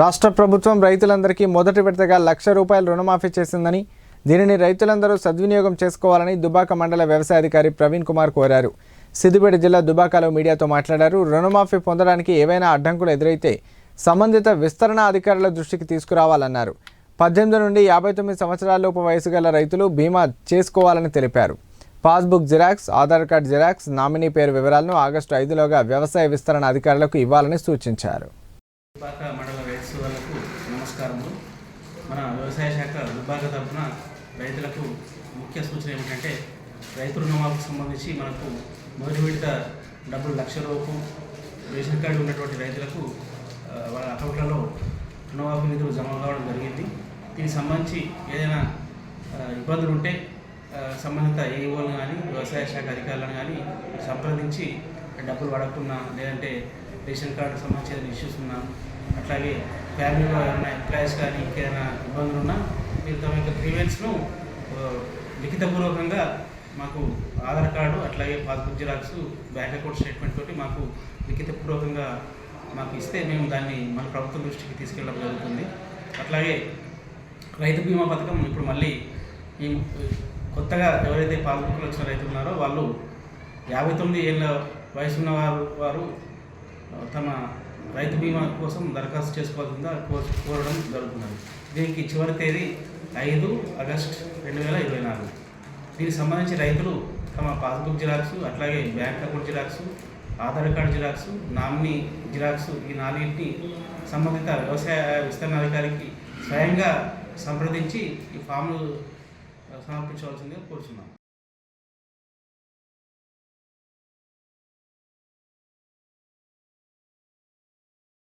రాష్ట్ర ప్రభుత్వం రైతులందరికీ మొదటి విడతగా లక్ష రూపాయలు రుణమాఫీ చేసిందని దీనిని రైతులందరూ సద్వినియోగం చేసుకోవాలని దుబాక మండల వ్యవసాయ అధికారి ప్రవీణ్ కుమార్ కోరారు. సిద్దిపేట జిల్లా దుబాకలో మీడియాతో మాట్లాడారు. రుణమాఫీ పొందడానికి ఏవైనా అడ్డంకులు ఎదురైతే సంబంధిత విస్తరణ అధికారుల దృష్టికి తీసుకురావాలన్నారు. పద్దెనిమిది నుండి యాభై తొమ్మిది సంవత్సరాలలోపు వయసు గల రైతులు బీమా చేసుకోవాలని తెలిపారు. Passbook xerox Aadhaar card xerox nominee పేరు వివరాలను ఆగస్టు ఐదులోగా వ్యవసాయ విస్తరణ అధికారులకు ఇవ్వాలని సూచించారు దుబ్బాక మండల రైతు సోదరులకు నమస్కారములు. మన వ్యవసాయ శాఖ విభాగ తరఫున రైతులకు ముఖ్య సూచన ఏమిటంటే రైతు రుణమాఫీకి సంబంధించి మనకు మొదటి విడత డబ్బులు లక్ష లోపు రేషన్ కార్డు ఉన్నటువంటి రైతులకు వాళ్ళ అకౌంట్లలో రుణమాఫీ నిధులు జమ కావడం జరిగింది. దీనికి సంబంధించి ఏదైనా ఇబ్బందులు ఉంటే సంబంధిత ఏఓలను కానీ వ్యవసాయ శాఖ అధికారులను కానీ సంప్రదించి డబ్బులు పడకున్నా లేదంటే రేషన్ కార్డు సంబంధించిన ఏదైనా ఇష్యూస్ ఉన్నా అట్లాగే ఫ్యామిలీలో ఏమైనా ఎంప్లాయీస్ కానీ ఇంకేమైనా ఇబ్బందులు ఉన్నా మీరు తమ యొక్క గ్రీవెన్స్ను లిఖితపూర్వకంగా మాకు ఆధార్ కార్డు అట్లాగే passbook xerox bank account statement తోటి మాకు లిఖితపూర్వకంగా మాకు ఇస్తే మేము దాన్ని మన ప్రభుత్వం దృష్టికి తీసుకెళ్ళడం జరుగుతుంది. అట్లాగే రైతు బీమా పథకం ఇప్పుడు మళ్ళీ ఈ కొత్తగా ఎవరైతే పాస్బుక్లు వచ్చిన రైతులు ఉన్నారో వాళ్ళు యాభై తొమ్మిది ఏళ్ళ వయసున్న వారు వారు తమ రైతు బీమా కోసం దరఖాస్తు చేసుకోవాల్సిందా కో- కోరడం జరుగుతున్నది. దీనికి చివరి తేదీ ఐదు ఆగస్ట్ రెండు వేల ఇరవై నాలుగు. దీనికి సంబంధించి రైతులు తమ పాస్బుక్ జిరాక్స్ అట్లాగే bank account xerox Aadhaar card xerox nominee xerox ఈ నాలుగింటిని సంబంధిత వ్యవసాయ విస్తరణాధికారికి స్వయంగా సంప్రదించి ఈ ఫామ్లు సమర్పించవలసిందిగా కోరుచున్నాం.